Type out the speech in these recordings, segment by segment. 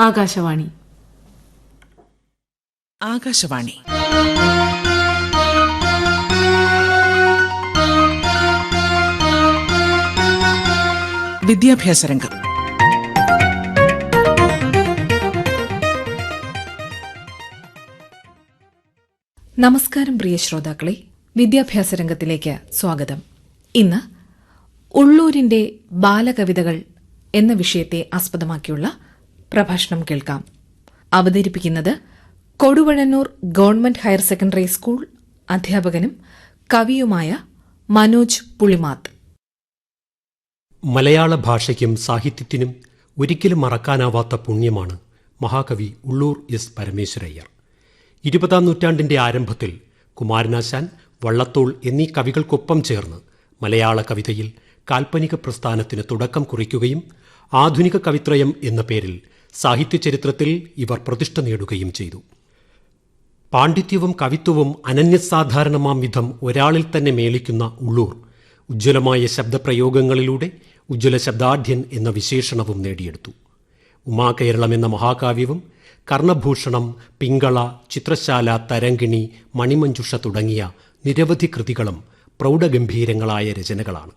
ആകാശവാണി. ആകാശവാണി. വിദ്യാഭ്യാസ രംഗം. നമസ്കാരം പ്രിയ ശ്രോതാക്കളെ. വിദ്യാഭ്യാസ രംഗത്തിലേക്ക് സ്വാഗതം. ഇന്ന് ഉള്ളൂരിന്റെ ബാലകവിതകൾ എന്ന വിഷയത്തെ ആസ്പദമാക്കിയുള്ള പ്രഭാഷണം കേൾക്കാം. അവതരിപ്പിക്കുന്നത് Koduvazhannoor government higher secondary school അധ്യാപകനും കവിയുമായ മനോജ് പുളിമാത്ത്. മലയാള ഭാഷയ്ക്കും സാഹിത്യത്തിനും ഒരിക്കലും മറക്കാനാവാത്ത പുണ്യമാണ് മഹാകവി ഉള്ളൂർ എസ് പരമേശ്വരയ്യർ. ഇരുപതാം നൂറ്റാണ്ടിന്റെ ആരംഭത്തിൽ കുമാരനാശാൻ വള്ളത്തോൾ എന്നീ കവികൾക്കൊപ്പം ചേർന്ന് മലയാള കവിതയിൽ കാൽപ്പനിക പ്രസ്ഥാനത്തിന് തുടക്കം കുറിക്കുകയും ആധുനിക കവിത്രയം എന്ന പേരിൽ സാഹിത്യ ചരിത്രത്തിൽ ഇവർ പ്രതിഷ്ഠ നേടുകയും ചെയ്തു. പാണ്ഡിത്യവും കവിത്വവും അനന്യസാധാരണമാം വിധം ഒരാളിൽ തന്നെ മേളിക്കുന്ന ഉള്ളൂർ ഉജ്ജ്വലമായ ശബ്ദപ്രയോഗങ്ങളിലൂടെ ഉജ്ജ്വല ശബ്ദാഢ്യൻ എന്ന വിശേഷണവും നേടിയെടുത്തു. ഉമാകേരളം എന്ന മഹാകാവ്യവും കർണഭൂഷണം പിങ്കള ചിത്രശാല തരങ്കിണി മണിമഞ്ജുഷ തുടങ്ങിയ നിരവധി കൃതികളും പ്രൗഢഗംഭീരങ്ങളായ രചനകളാണ്.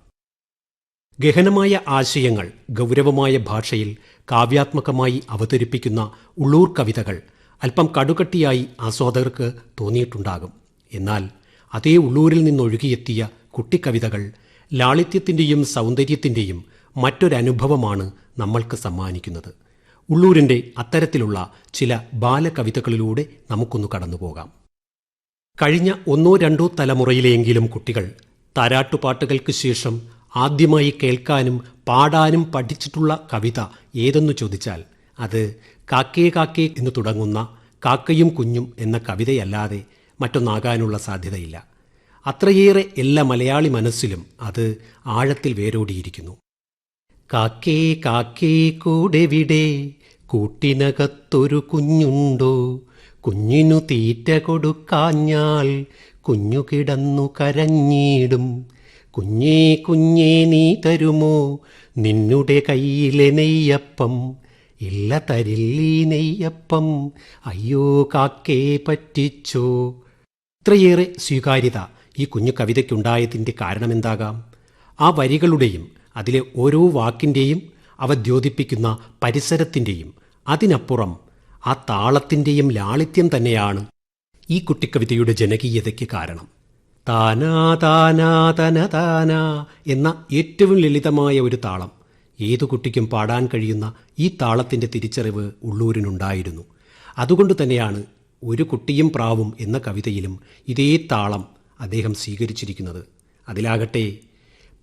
ഗഹനമായ ആശയങ്ങൾ ഗൗരവമായ ഭാഷയിൽ കാവ്യാത്മകമായി അവതരിപ്പിക്കുന്ന ഉള്ളൂർ കവിതകൾ അല്പം കടുകട്ടിയായി ആസ്വാദകർക്ക് തോന്നിയിട്ടുണ്ടാകും. എന്നാൽ അതേ ഉള്ളൂരിൽ നിന്നൊഴുകിയെത്തിയ കുട്ടിക്കവിതകൾ ലാളിത്യത്തിന്റെയും സൗന്ദര്യത്തിന്റെയും മറ്റൊരനുഭവമാണ് നമ്മൾക്ക് സമ്മാനിക്കുന്നത്. ഉള്ളൂരിന്റെ അത്തരത്തിലുള്ള ചില ബാലകവിതകളിലൂടെ നമുക്കൊന്ന് കടന്നുപോകാം. കഴിഞ്ഞ ഒന്നോ രണ്ടോ തലമുറയിലെങ്കിലും കുട്ടികൾ താരാട്ടുപാട്ടുകൾക്ക് ശേഷം ആദ്യമായി കേൾക്കാനും പാടാനും പഠിച്ചിട്ടുള്ള കവിത ഏതെന്നു ചോദിച്ചാൽ അത് കാക്കേ കാക്കേ എന്ന് തുടങ്ങുന്ന കാക്കയും കുഞ്ഞും എന്ന കവിതയല്ലാതെ മറ്റൊന്നാകാനുള്ള സാധ്യതയില്ല. അത്രയേറെ എല്ലാ മലയാളി മനസ്സിലും അത് ആഴത്തിൽ വേരോടിയിരിക്കുന്നു. കാക്കേ കാക്കേ കൂടെവിടെ കൂട്ടിനകത്തൊരു കുഞ്ഞുണ്ടോ? കുഞ്ഞിനു തീറ്റ കൊടുക്കാഞ്ഞാൽ കുഞ്ഞു കിടന്നു കരഞ്ഞിടും. കുഞ്ഞേ കുഞ്ഞേ നീ തരുമോ? നിന്നുടെ കയ്യിലെ നെയ്യപ്പം ഇല്ല തരില്ലീ നെയ്യപ്പം അയ്യോ കാക്കേ പറ്റിച്ചോ? ഇത്രയേറെ സ്വീകാര്യത ഈ കുഞ്ഞു കവിതയ്ക്കുണ്ടായതിന്റെ കാരണമെന്താകാം? ആ വരികളുടെയും അതിലെ ഓരോ വാക്കിന്റെയും അവ ദ്യോതിപ്പിക്കുന്ന പരിസരത്തിന്റെയും അതിനപ്പുറം ആ താളത്തിന്റെയും ലാളിത്യം തന്നെയാണ് ഈ കുട്ടിക്കവിതയുടെ ജനകീയതയ്ക്ക് കാരണം. താനാ താനാ തന താനാ എന്ന ഏറ്റവും ലളിതമായ ഒരു താളം. ഏതു കുട്ടിക്കും പാടാൻ കഴിയുന്ന ഈ താളത്തിന്റെ തിരിച്ചറിവ് ഉള്ളൂരിനുണ്ടായിരുന്നു. അതുകൊണ്ട് തന്നെയാണ് ഒരു കുട്ടിയും പ്രാവും എന്ന കവിതയിലും ഇതേ താളം അദ്ദേഹം സ്വീകരിച്ചിരിക്കുന്നത്. അതിലാകട്ടെ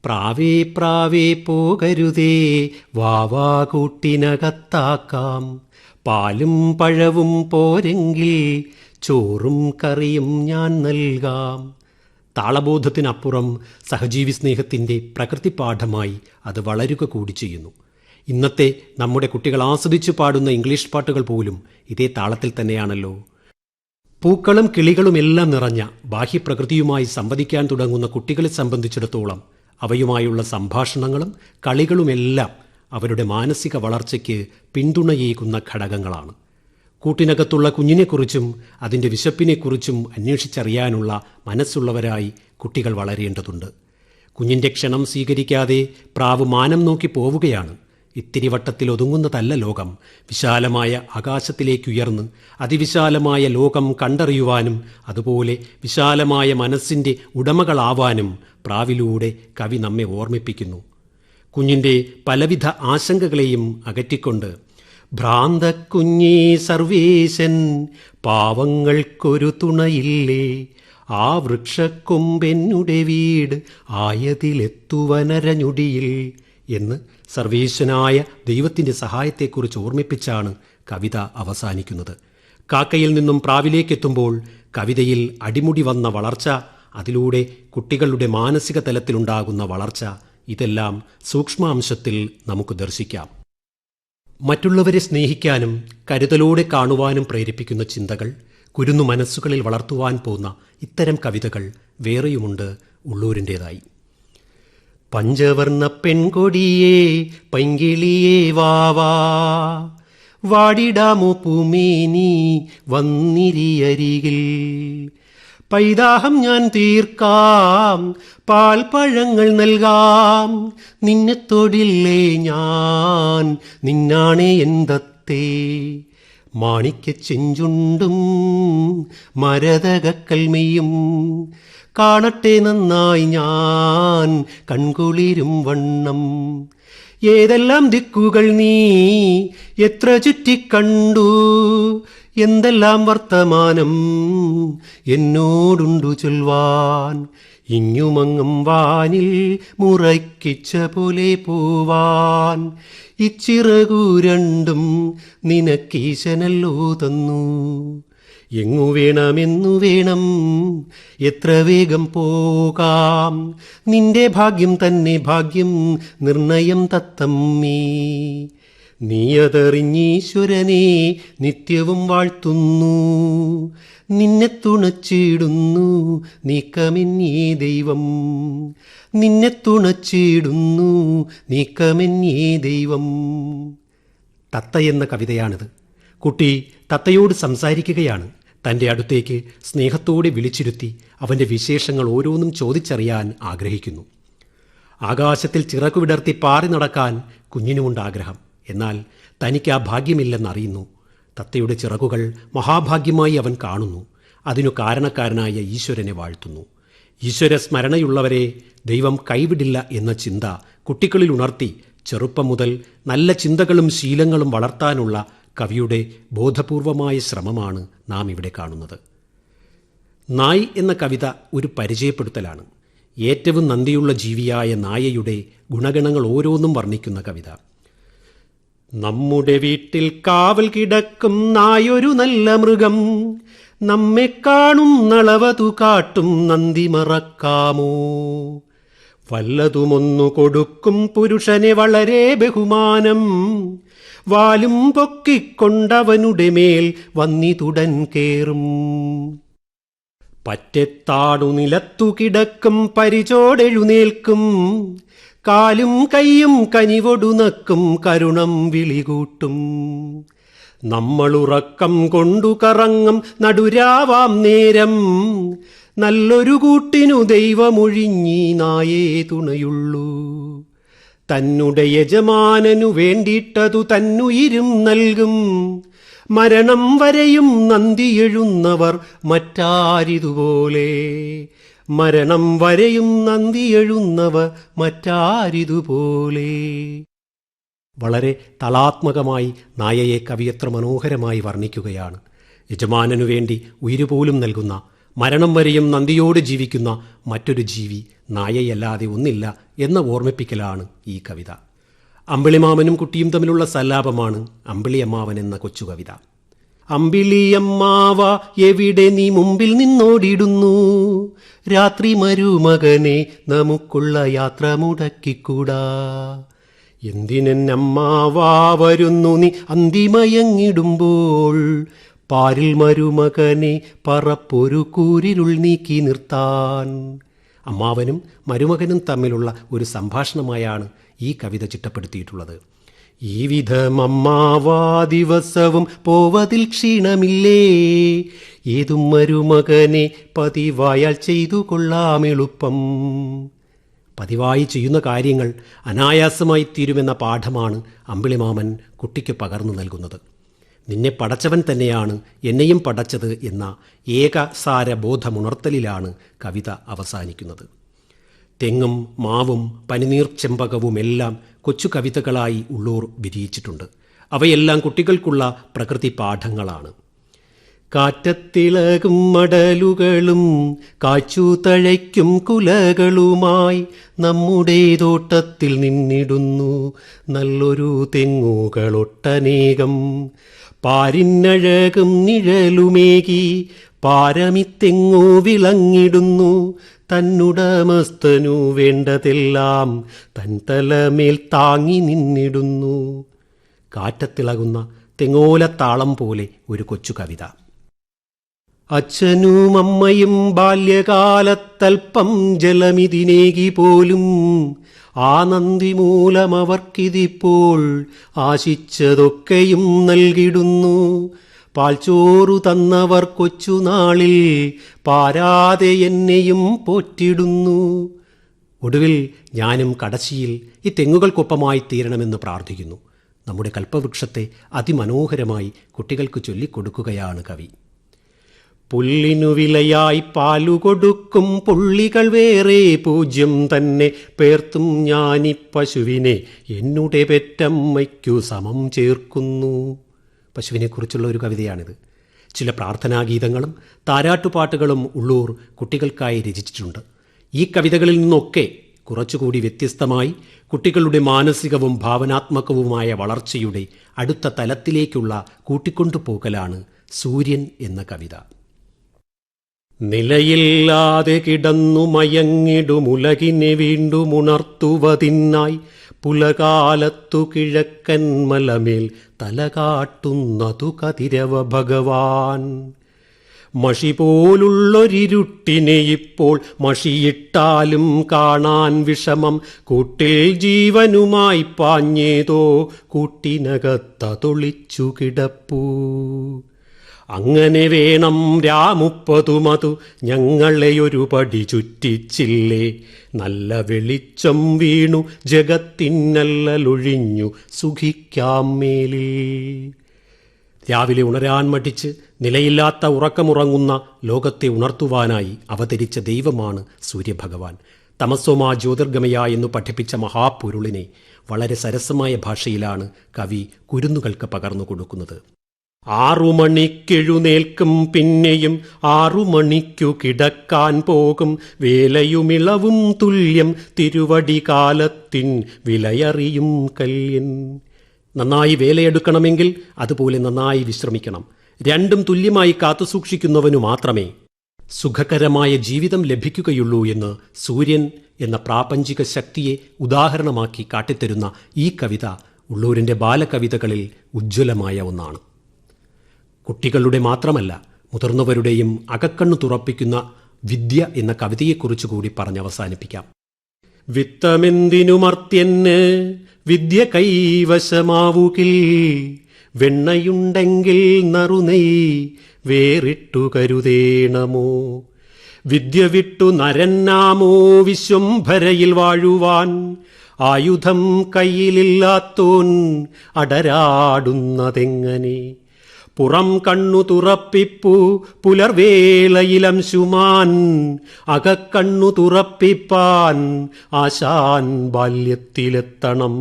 പ്രാവേ പ്രാവേ പോകരുതേ വാവാ കൂട്ടിനകത്താക്കാം. പാലും പഴവും പോരെങ്കിൽ ചോറും കറിയും ഞാൻ നൽകാം. താളബോധത്തിനപ്പുറം സഹജീവി സ്നേഹത്തിന്റെ പ്രകൃതിപാഠമായി അത് വളരുക കൂടി ചെയ്യുന്നു. ഇന്നത്തെ നമ്മുടെ കുട്ടികൾ ആസ്വദിച്ചു പാടുന്ന ഇംഗ്ലീഷ് പാട്ടുകൾ പോലും ഇതേ താളത്തിൽ തന്നെയാണല്ലോ. പൂക്കളും കിളികളും എല്ലാം നിറഞ്ഞ ബാഹ്യപ്രകൃതിയുമായി സംവദിക്കാൻ തുടങ്ങുന്ന കുട്ടികളെ സംബന്ധിച്ചിടത്തോളം അവയുമായുള്ള സംഭാഷണങ്ങളും കളികളുമെല്ലാം അവരുടെ മാനസിക വളർച്ചയ്ക്ക് പിന്തുണയേകുന്ന ഘടകങ്ങളാണ്. കൂട്ടിനകത്തുള്ള കുഞ്ഞിനെക്കുറിച്ചും അതിന്റെ വിശപ്പിനെക്കുറിച്ചും അന്വേഷിച്ചറിയാനുള്ള മനസ്സുള്ളവരായി കുട്ടികൾ വളരേണ്ടതുണ്ട്. കുഞ്ഞിന്റെ ക്ഷണം സ്വീകരിക്കാതെ പ്രാവ് മാനം നോക്കി പോവുകയാണ്. ഇത്തിരി വട്ടത്തിൽ ഒതുങ്ങുന്നതല്ല ലോകം. വിശാലമായ ആകാശത്തിലേക്കുയർന്ന് അതിവിശാലമായ ലോകം കണ്ടറിയുവാനും അതുപോലെ വിശാലമായ മനസ്സിന്റെ ഉടമകളാവാനും പ്രാവിലൂടെ കവി നമ്മെ ഓർമ്മിപ്പിക്കുന്നു. കുഞ്ഞിന്റെ പലവിധ ആശങ്കകളെയും അകറ്റിക്കൊണ്ട് ഭ്രാന്തക്കുഞ്ഞേ സർവീശൻ പാവങ്ങൾക്കൊരു തുണയില്ലേ? ആ വൃക്ഷക്കൊമ്പെന്നുടെ വീട് ആയതിലെത്തുവനരഞ്ഞുടിയിൽ എന്ന് സർവീശനായ ദൈവത്തിന്റെ സഹായത്തെക്കുറിച്ച് ഓർമ്മിപ്പിച്ചാണ് കവിത അവസാനിക്കുന്നത്. കാക്കയിൽ നിന്നും പ്രാവിലേക്കെത്തുമ്പോൾ കവിതയിൽ അടിമുടി വന്ന വളർച്ച അതിലൂടെ കുട്ടികളുടെ മാനസിക തലത്തിലുണ്ടാകുന്ന വളർച്ച ഇതെല്ലാം സൂക്ഷ്മാംശത്തിൽ നമുക്ക് ദർശിക്കാം. മറ്റുള്ളവരെ സ്നേഹിക്കാനും കരുതലോടെ കാണുവാനും പ്രേരിപ്പിക്കുന്ന ചിന്തകൾ കുരുന്നു മനസ്സുകളിൽ വളർത്തുവാൻ പോകുന്ന ഇത്തരം കവിതകൾ വേറെയുമുണ്ട് ഉള്ളൂരിന്റേതായി പഞ്ചവർണ പെൺകൊടിയേ പൈങ്കിളിയേ വാവാ വാടിടാമോ പൂമേനി വന്നിരിയരികിൽ? പൈതാഹം ഞാൻ തീർക്കാം. പാൽപ്പഴങ്ങൾ നൽകാം. നിന്നെ തൊടില്ലേ ഞാൻ? നിന്നാണേ എന്തത്തേ? മാണിക്ക ചെഞ്ചുണ്ടും മരതകക്കൽമയും. കാണട്ടെ നന്നായി ഞാൻ കൺകുളിരും വണ്ണം. ഏതെല്ലാം ദിക്കുകൾ നീ എത്ര ചുറ്റിക്കണ്ടു എന്തെല്ലാം വർത്തമാനം എന്നോടുണ്ടു ചൊൽവാൻ? ഇങ്ങുമങ്ങും വാനിൽ മുറയ്ക്കിച്ച പോലെ പോവാൻ. ഇച്ചിറകു രണ്ടും നിനക്കീശനല്ലോ തന്നു. എങ്ങു വേണമെന്നു വേണം. എത്ര വേഗം പോകാം. നിന്റെ ഭാഗ്യം തന്നെ ഭാഗ്യം നിർണയം തത്തമ്മീ. നീയതറിഞ്ഞീശ്വരനെ നിത്യവും വാഴ്ത്തുന്നു. നിന്നെ തുണച്ചിടുന്നു നീക്കമെന്നീ ദൈവം. നിന്നെ തുണച്ചിടുന്നു നീക്കമെന്നീ ദൈവം. തത്ത എന്ന കവിതയാണിത്. കുട്ടി തത്തയോട് സംസാരിക്കുകയാണ്. തന്റെ അടുത്തേക്ക് സ്നേഹത്തോടെ വിളിച്ചിരുത്തി അവന്റെ വിശേഷങ്ങൾ ഓരോന്നും ചോദിച്ചറിയാൻ ആഗ്രഹിക്കുന്നു. ആകാശത്തിൽ ചിറക്കുവിടർത്തി പാറി നടക്കാൻ കുഞ്ഞിനുമുണ്ട് ആഗ്രഹം എന്നാൽ തനിക്ക് ആ ഭാഗ്യമില്ലെന്നറിയുന്നു. തത്തയുടെ ചിറകുകൾ മഹാഭാഗ്യമായി അവൻ കാണുന്നു. അതിനു കാരണക്കാരനായ ഈശ്വരനെ വാഴ്ത്തുന്നു. ഈശ്വര സ്മരണയുള്ളവരെ ദൈവം കൈവിടില്ല എന്ന ചിന്ത കുട്ടികളിൽ ഉണർത്തി ചെറുപ്പം മുതൽ നല്ല ചിന്തകളും ശീലങ്ങളും വളർത്താനുള്ള കവിയുടെ ബോധപൂർവമായ ശ്രമമാണ് നാം ഇവിടെ കാണുന്നത്. നായ് എന്ന കവിത ഒരു പരിചയപ്പെടുത്തലാണ്. ഏറ്റവും നന്ദിയുള്ള ജീവിയായ നായയുടെ ഗുണഗണങ്ങൾ ഓരോന്നും വർണിക്കുന്ന കവിത. നമ്മുടെ വീട്ടിൽ കാവൽ കിടക്കും നായൊരു നല്ല മൃഗം. നമ്മെ കാണും നളവതു കാട്ടും നന്ദി മറക്കാമോ? വല്ലതുമൊന്നു കൊടുക്കും പുരുഷനെ വളരെ ബഹുമാനം. വാലും പൊക്കിക്കൊണ്ടവനുടെ മേൽ വന്നിതുടൻ കേറും. പറ്റെത്താടു നിലത്തു കിടക്കും പരിചോടെഴുന്നേൽക്കും. കാലും കൈയും കനിവൊടുനക്കും കരുണം വിളികൂട്ടും. നമ്മളുറക്കം കൊണ്ടു കറങ്ങും നടുരാവാം നേരം. നല്ലൊരു കൂട്ടിനു ദൈവമൊഴിഞ്ഞീ നായേ തുണയുള്ളൂ. തന്നുടെ യജമാനനു വേണ്ടിയിട്ടതു തന്നുയിരും നൽകും. മരണം വരെയും നന്ദി നന്ദിയെഴുന്നവർ മറ്റാരിതുപോലെ. മരണം വരെയും നന്ദിയെഴുന്നവർ മറ്റാരിതുപോലെ. വളരെ തളാത്മകമായി നായയെ കവിയത്ര മനോഹരമായി വർണിക്കുകയാണ്. യജമാനനു വേണ്ടി ഉയിരുപോലും നൽകുന്ന മരണം വരെയും നന്ദിയോട് ജീവിക്കുന്ന മറ്റൊരു ജീവി നായയല്ലാതെ ഒന്നില്ല എന്ന ഓർമ്മിപ്പിക്കലാണ് ഈ കവിത. അമ്പിളിമാമനും കുട്ടിയും തമ്മിലുള്ള സല്ലാപമാണ് അമ്പിളിയമ്മാവൻ എന്ന കൊച്ചു കവിത. അമ്പിളിയമ്മാവ എവിടെ നീ മുമ്പിൽ നിന്നോടിടുന്നു? രാത്രി മരുമകനെ നമുക്കുള്ള യാത്ര മുടക്കിക്കൂടാ? എന്തിനെന്നമ്മാവാ വരുന്നു നീ അന്തിമയങ്ങിടുമ്പോൾ? പാരിൽ മരുമകനെ പറപ്പൊരു കൂരിരുൾ നീക്കി നിർത്താൻ. അമ്മാവനും മരുമകനും തമ്മിലുള്ള ഒരു സംഭാഷണമായാണ് ഈ കവിത ചിട്ടപ്പെടുത്തിയിട്ടുള്ളത്. ഈ വിധം അമ്മാവാ ദിവസവും പോവതിൽ ക്ഷീണമില്ലേ? ഏതും മരുമകനെ പതിവായാൽ ചെയ്തു കൊള്ളാം എളുപ്പം. പതിവായി ചെയ്യുന്ന കാര്യങ്ങൾ അനായാസമായി തീരുമെന്ന പാഠമാണ് അമ്പിളിമാമൻ കുട്ടിക്ക് പകർന്നു നൽകുന്നത്. നിന്നെ പടച്ചവൻ തന്നെയാണ് എന്നെയും പടച്ചത് എന്ന ഏകസാര ബോധമുണർത്തലിലാണ് കവിത അവസാനിക്കുന്നത്. തെങ്ങും മാവും പനിനീർ ചെമ്പകവുമെല്ലാം കൊച്ചു കവിതകളായി ഉള്ളൂർ വിരിയിച്ചിട്ടുണ്ട്. അവയെല്ലാം കുട്ടികൾക്കുള്ള പ്രകൃതി പാഠങ്ങളാണ്. കാറ്റത്തിളകും മടലുകളും കാച്ചു തഴയ്ക്കും കുലകളുമായി നമ്മുടെ തോട്ടത്തിൽ നിന്നിടുന്നു. നല്ലൊരു തെങ്ങുകളൊട്ടനേകം പാരിന്നഴകും നിഴലുമേകി പാരമിത്തെങ്ങോ വിളങ്ങിടുന്നു. തന്നുടമസ്തനു വേണ്ടതെല്ലാം തൻ തലമേൽ താങ്ങി നിന്നിടുന്നു. കാറ്റത്തിളകുന്ന തെങ്ങോലത്താളം പോലെ ഒരു കൊച്ചു കവിത. അച്ഛനും അമ്മയും ബാല്യകാലത്തൽപ്പം ജലമിതിനേകി പോലും ആ നന്ദി മൂലമവർക്കിതിപ്പോൾ ആശിച്ചതൊക്കെയും നൽകിടുന്നു. പാൽച്ചോറു തന്നവർ കൊച്ചുനാളിൽ പാരാതെ എന്നെയും പോറ്റിടുന്നു. ഒടുവിൽ ഞാനും കടശിയിൽ ഈ തെങ്ങുകൾക്കൊപ്പമായി തീരണമെന്ന് പ്രാർത്ഥിക്കുന്നു. നമ്മുടെ കൽപ്പവൃക്ഷത്തെ അതിമനോഹരമായി കുട്ടികൾക്ക് ചൊല്ലിക്കൊടുക്കുകയാണ് കവി. പുല്ലിനു വിലയായി പാലു കൊടുക്കും പുള്ളികൾ വേറെ പൂജ്യം തന്നെ പേർത്തും ഞാനി പശുവിനെ എന്നുടെ പെറ്റമ്മയ്ക്കു സമം ചേർക്കുന്നു. പശുവിനെക്കുറിച്ചുള്ള ഒരു കവിതയാണിത്. ചില പ്രാർത്ഥനാഗീതങ്ങളും താരാട്ടുപാട്ടുകളും ഉള്ളൂർ കുട്ടികൾക്കായി രചിച്ചിട്ടുണ്ട്. ഈ കവിതകളിൽ നിന്നൊക്കെ കുറച്ചുകൂടി വ്യത്യസ്തമായി കുട്ടികളുടെ മാനസികവും ഭാവനാത്മകവുമായ വളർച്ചയുടെ അടുത്ത തലത്തിലേക്കുള്ള കൂട്ടിക്കൊണ്ടുപോകലാണ് സൂര്യൻ എന്ന കവിത. നിലയില്ലാതെ കിടന്നു മയങ്ങിടുമുലകിനെ വീണ്ടും ഉണർത്തുവതിനായി പുലകാലത്തു കിഴക്കൻ മലമേൽ തലകാട്ടുന്നതു കതിരവ ഭഗവാൻ. മഷി പോലുള്ളൊരിരുട്ടിനെ ഇപ്പോൾ മഷിയിട്ടാലും കാണാൻ വിഷമം കൂട്ടിൽ ജീവനുമായി പാഞ്ഞേതോ കൂട്ടിനകത്ത തൊളിച്ചു കിടപ്പൂ. അങ്ങനെ വേണം രാമുപ്പതുമതു ഞങ്ങളെയൊരു പടി ചുറ്റിച്ചില്ലേ. നല്ല വെളിച്ചം വീണു ജഗത്തിന്നല്ലൊഴിഞ്ഞു സുഖിക്കാം മേലിൽ. രാവിലെ ഉണരാൻ മടിച്ച് നിലയില്ലാത്ത ഉറക്കമുറങ്ങുന്ന ലോകത്തെ ഉണർത്തുവാനായി അവതരിച്ച ദൈവമാണ് സൂര്യഭഗവാൻ. തമസോമാ ജ്യോതിർഗമയ എന്നു പഠിപ്പിച്ച മഹാപൊരുളിനെ വളരെ സരസമായ ഭാഷയിലാണ് കവി കുരുന്നുകൾക്ക് പകർന്നു കൊടുക്കുന്നത്. ആറു മണിക്കെഴുന്നേൽക്കും പിന്നെയും ആറുമണിക്കു കിടക്കാൻ പോകും. വേലയുമിളവും തുല്യം തിരുവടി കാലത്തിൻ വിലയറിയും കല്യൻ. നന്നായി വേലയെടുക്കണമെങ്കിൽ അതുപോലെ നന്നായി വിശ്രമിക്കണം. രണ്ടും തുല്യമായി കാത്തുസൂക്ഷിക്കുന്നവനു മാത്രമേ സുഖകരമായ ജീവിതം ലഭിക്കുകയുള്ളൂ എന്ന് സൂര്യൻ എന്ന പ്രാപഞ്ചിക ശക്തിയെ ഉദാഹരണമാക്കി കാട്ടിത്തരുന്ന ഈ കവിത ഉള്ളൂരിന്റെ ബാലകവിതകളിൽ ഉജ്ജ്വലമായ ഒന്നാണ്. കുട്ടികളുടെ മാത്രമല്ല മുതിർന്നവരുടെയും അകക്കണ്ണു തുറപ്പിക്കുന്ന വിദ്യ എന്ന കവിതയെക്കുറിച്ച് കൂടി പറഞ്ഞവസാനിപ്പിക്കാം വിത്തമെന്തിനുമർത്യന് വിദ്യ കൈവശമാവുകിൽ വെണ്ണയുണ്ടെങ്കിൽ നറുനെയ് വേറിട്ടു കരുതേണമോ? വിദ്യ വിട്ടു നരന്നാമോ വിശ്വംഭരയിൽ വാഴുവാൻ ആയുധം കയ്യിലില്ലാത്തോൻ അടരാടുന്നതെങ്ങനെ? പുറം കണ്ണു തുറപ്പിപ്പു പുലർവേളയിലംശുമാൻ അകക്കണ്ണു തുറപ്പിപ്പാൻ ആശാൻ ബാല്യത്തിലെത്തണം.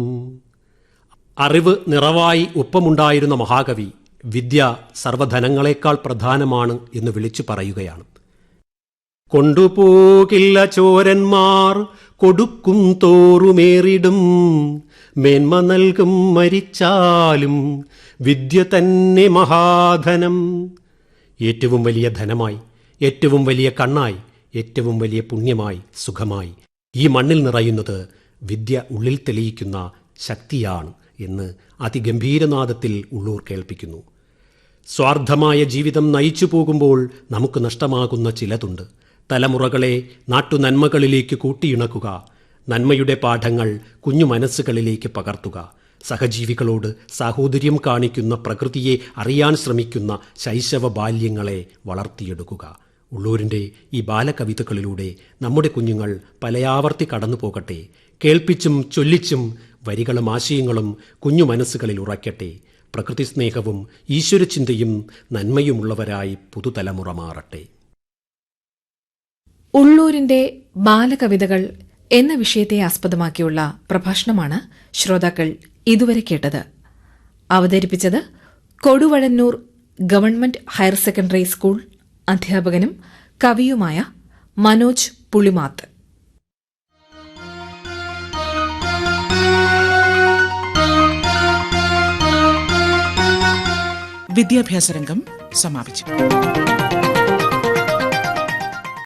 അറിവ് നിറവായി ഒപ്പമുണ്ടായിരുന്ന മഹാകവി വിദ്യ സർവധനങ്ങളെക്കാൾ പ്രധാനമാണ് എന്ന് വിളിച്ചു പറയുകയാണ്. കൊണ്ടുപോകില്ല ചോരന്മാർ കൊടുക്കും തോറുമേറിടും. മേന്മ നൽകും മരിച്ചാലും വിദ്യ തന്നെ മഹാധനം. ഏറ്റവും വലിയ ധനമായി ഏറ്റവും വലിയ കണ്ണായി ഏറ്റവും വലിയ പുണ്യമായി സുഖമായി ഈ മണ്ണിൽ നിറയുന്നത് വിദ്യ ഉള്ളിൽ തെളിയിക്കുന്ന ശക്തിയാണ് എന്ന് അതിഗംഭീരനാദത്തിൽ ഉള്ളൂർ കേൾപ്പിക്കുന്നു. സ്വാർത്ഥമായ ജീവിതം നയിച്ചു പോകുമ്പോൾ നമുക്ക് നഷ്ടമാകുന്ന ചിലതുണ്ട്. തലമുറകളെ നാട്ടുനന്മകളിലേക്ക് കൂട്ടിയിണക്കുക നന്മയുടെ പാഠങ്ങൾ കുഞ്ഞു മനസ്സുകളിലേക്ക് പകർത്തുക. സഹജീവികളോട് സാഹോദര്യം കാണിക്കുന്ന പ്രകൃതിയെ അറിയാൻ ശ്രമിക്കുന്ന ശൈശവ ബാല്യങ്ങളെ വളർത്തിയെടുക്കുക. ഉള്ളൂരിന്റെ ഈ ബാലകവിതകളിലൂടെ നമ്മുടെ കുഞ്ഞുങ്ങൾ പലയാവർത്തി കടന്നു പോകട്ടെ കേൾപ്പിച്ചും ചൊല്ലിച്ചും വരികളും ആശയങ്ങളും കുഞ്ഞു മനസ്സുകളിൽ ഉറയ്ക്കട്ടെ. പ്രകൃതി സ്നേഹവും ഈശ്വരചിന്തയും നന്മയുമുള്ളവരായി പുതുതലമുറ മാറട്ടെ. ഉള്ളൂരിന്റെ ബാലകവിതകൾ എന്ന വിഷയത്തെ ആസ്പദമാക്കിയുള്ള പ്രഭാഷണമാണ് ശ്രോതാക്കൾ ഇതുവരെ കേട്ടത്. അവതരിപ്പിച്ചത് Koduvazhannoor government higher secondary school അധ്യാപകനും കവിയുമായ മനോജ് പുളിമാത്ത്. വിദ്യാഭ്യാസ രംഗം സമാപിച്ചു.